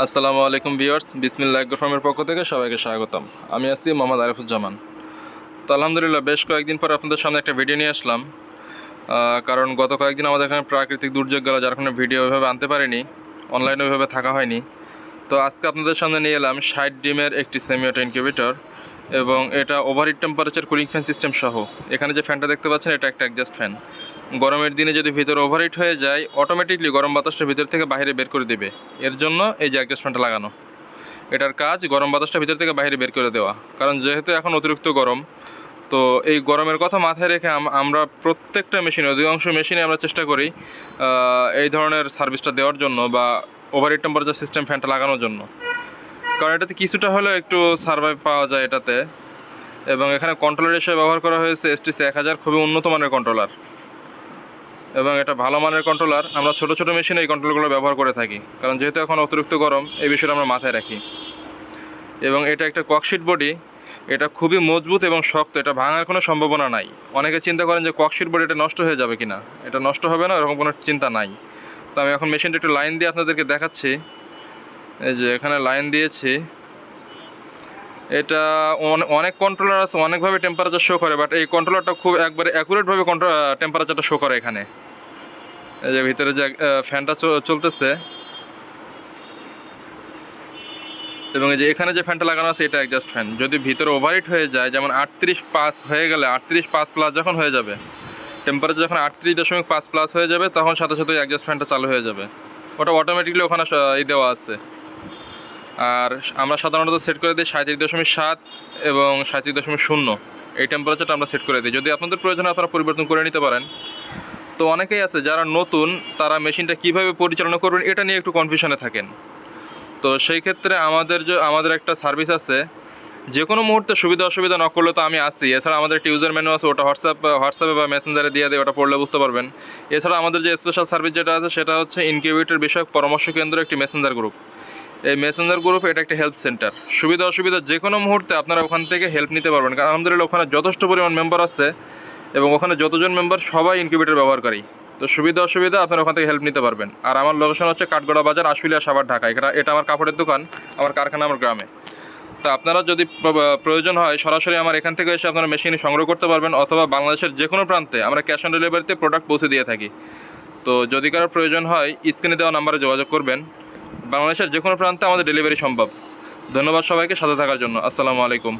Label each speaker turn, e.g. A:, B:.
A: আসসালামু আলাইকুম ভিউয়ার্স, বিসমিল্লাহ এগ্রো পক্ষ থেকে সবাইকে স্বাগতম। আমি আছি মোহাম্মদ আরিফুজ্জামান। তো আলহামদুলিল্লাহ, বেশ কয়েকদিন পর আপনাদের সামনে একটা ভিডিও নিয়ে আসলাম। কারণ গত কয়েকদিন আমাদের এখানে প্রাকৃতিক দুর্যোগ গেল, যার কোনো ভিডিও ওইভাবে আনতে পারিনি অনলাইনে ওইভাবে থাকা হয়নি। তো আজকে আপনাদের সামনে নিয়ে এলাম ষাট ডিমের একটি সেমিওটো ইনকিউবেটর এবং এটা overheat temperature cooling fan system সহ। এখানে যে ফ্যানটা দেখতে পাচ্ছেন, এটা একটা অ্যাডজাস্ট ফ্যান গরমের দিনে যদি ভিতরে ওভারহিট হয়ে যায় অটোমেটিকলি গরম বাতাসটা ভিতর থেকে বাইরে বের করে দেবে। এর জন্য এই যে অ্যাডজাস্ট ফ্যানটা লাগানো। এটার কাজ গরম বাতাসটা ভিতর থেকে বাইরে বের করে দেওয়া। কারণ যেহেতু এখন অতিরিক্ত গরম, তো এই গরমের কথা মাথায় রেখে আমরা প্রত্যেকটা মেশিনে অধিকাংশ মেশিনে আমরা চেষ্টা করি এই ধরনের সার্ভিসটা দেওয়ার জন্য বা ওভারহিট টেম্পারেচার সিস্টেম ফ্যানটা লাগানোর জন্য। কারণ এটাতে কিছুটা হলেও একটু সার্ভাইভ পাওয়া যায় এটাতে। এবং এখানে কন্ট্রোলার হিসেবে ব্যবহার করা হয়েছে এসটিসি এক হাজার, খুবই উন্নত মানের কন্ট্রোলার এবং এটা ভালো মানের কন্ট্রোলার আমরা ছোট ছোট মেশিনে এই কন্ট্রোলগুলো ব্যবহার করে থাকি। কারণ যেহেতু এখন অতিরিক্ত গরম, এই বিষয়টা আমরা মাথায় রাখি। এবং এটা একটা ককশিট বডি এটা খুবই মজবুত এবং শক্ত। এটা ভাঙার কোনো সম্ভাবনা নাই। অনেকে চিন্তা করেন যে ককশিট বডি এটা নষ্ট হয়ে যাবে কিনা। এটা নষ্ট হবে না, এরকম কোনো চিন্তা নাই। তো আমি এখন মেশিনটা একটু লাইন দিয়ে আপনাদেরকে দেখাচ্ছি। এই যে এখানে লাইন দিয়েছি। এটা অনেক কন্ট্রোলার আছে, অনেকভাবে টেম্পারেচার শো করে বাট এই কন্ট্রোলারটা খুব একবারে অ্যাকুরেটভাবে কন্ট্রো টেম্পারেচারটা শো করে এখানে। এই যে ভিতরে যে ফ্যানটা চলতেছে। এবং এই যে এখানে যে ফ্যানটা লাগানো আছে, এটা অ্যাডজাস্ট ফ্যান যদি ভিতরে ওভারহিট হয়ে যায়, যেমন আটত্রিশ পাস হয়ে গেলে, আটত্রিশ পাঁচ প্লাস যখন হয়ে যাবে টেম্পারেচার যখন আটত্রিশ দশমিক পাঁচ প্লাস হয়ে যাবে, তখন সাথে সাথে অ্যাডজাস্ট ফ্যানটা চালু হয়ে যাবে। ওটা অটোমেটিকলি ওখানে স- ই দেওয়া আছে। আর আমরা সাধারণত সেট করে দিই সাঁত্রিশ দশমিক সাত এবং সাঁত্রিশ দশমিক শূন্য। এই টেম্পারেচারটা আমরা সেট করে দিই। যদি আপনাদের প্রয়োজন আপনারা পরিবর্তন করে নিতে পারেন। তো অনেকেই আছে যারা নতুন, তারা মেশিনটা কীভাবে পরিচালনা করবেন এটা নিয়ে একটু কনফিউশনে থাকেন। তো সেই ক্ষেত্রে আমাদের যে, আমাদের একটা সার্ভিস আছে যে কোনো মুহূর্তে সুবিধা অসুবিধা না করলে তো আমি আসি এছাড়া আমাদের একটা ইউজার মেনু আছে, ওটা হোয়াটসঅ্যাপ হোয়াটসঅ্যাপে বা মেসেঞ্জারে দিয়ে দেয়, ওটা পড়লে বুঝতে পারবেন। এছাড়া আমাদের যে স্পেশাল সার্ভিস যেটা আছে, সেটা হচ্ছে ইনকিউবেটর বিষয়ক পরামর্শ কেন্দ্র একটি মেসেঞ্জার গ্রুপ এই মেসেঞ্জার গ্রুপ এটা একটা হেল্প সেন্টার সুবিধা অসুবিধা যে কোনো মুহূর্তে আপনারা ওখান থেকে হেল্প নিতে পারবেন। কারণ আলহামদুলিল্লাহ ওখানে যথেষ্ট পরিমাণ মেম্বার আছে এবং ওখানে যতজন মেম্বার সবাই ইনকিউবেটর ব্যবহারকারী। তো সুবিধা অসুবিধা আপনারা ওখান থেকে হেল্প নিতে পারবেন। আর আমার লোকেশন হচ্ছে কাঠগড়া বাজার আশুলিয়া সাভার, ঢাকা। এটা এটা আমার কাপড়ের দোকান, আমার কারখানা আমার গ্রামে। তো আপনারা যদি প্রয়োজন হয়, সরাসরি আমার এখান থেকে এসে আপনারা মেশিন সংগ্রহ করতে পারবেন অথবা বাংলাদেশের যে কোনো প্রান্তে আমরা ক্যাশ অন ডেলিভারিতে প্রোডাক্ট পৌঁছে দিয়ে থাকি। তো যদি কারও প্রয়োজন হয় স্ক্রিনে দেওয়া নাম্বারে যোগাযোগ করবেন। বাংলাদেশের যে কোনো প্রান্তে আমাদের ডেলিভারি সম্ভব। ধন্যবাদ সবাইকে, সাথে থাকার জন্য। আসসালামু আলাইকুম।